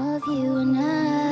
of you and I.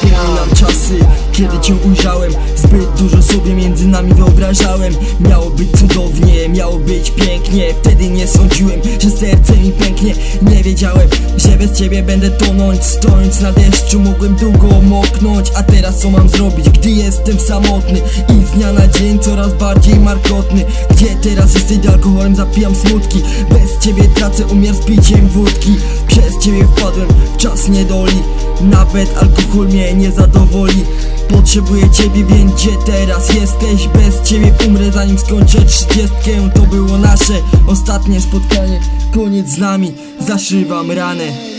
Pamiętam czasy, kiedy cię ujrzałem Zbyt dużo sobie między nami wyobrażałem. Miało być cudownie, miało być pięknie Wtedy nie sądziłem, że serce mi pęknie. Nie wiedziałem, że bez ciebie będę tonąć Stojąc na deszczu. Mogłem długo moknąć A teraz co mam zrobić, gdy jestem samotny? I z dnia na dzień coraz bardziej markotny. Gdzie teraz jesteś, alkoholem zapijam smutki? Bez ciebie tracę umiar z piciem wódki. Przez ciebie wpadłem w czas niedoli. Nawet alkohol mnie nie zadowoli. Potrzebuję ciebie, więc gdzie teraz jesteś? Bez ciebie umrę zanim skończę trzydziestkę. To było nasze ostatnie spotkanie. Koniec z nami, zaszywam ranę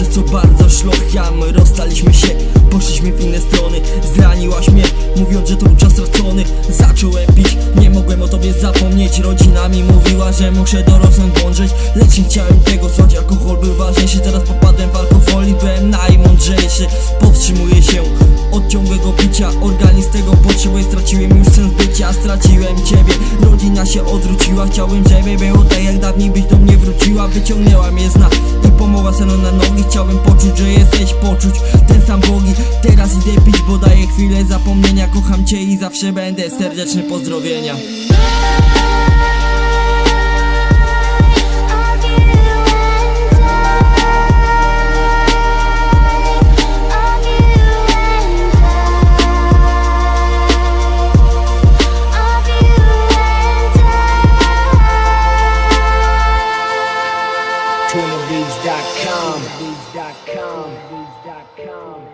przez co bardzo szlocham Rozstaliśmy się, poszliśmy w inne strony. Zraniłaś mnie, mówiąc, że to był czas stracony Zacząłem pić, nie mogłem o tobie zapomnieć. Rodzina mi mówiła, że muszę dorosnąć, dążyć. Lecz nie chciałem tego słuchać, alkohol był ważniejszy Teraz popadłem w alkohol straciłem już sens bycia Straciłem ciebie, rodzina się odwróciła Chciałem, żeby było tak jak dawniej byś do mnie wróciła. Wyciągnęła mnie z dna i pomogła seno na nogi. Chciałem poczuć, że jesteś, poczuć ten sam bogi. Teraz idę pić, bo daję chwilę zapomnienia. Kocham cię i zawsze będę. Serdeczne pozdrowienia Beats.com. Beats.com. Beats.com.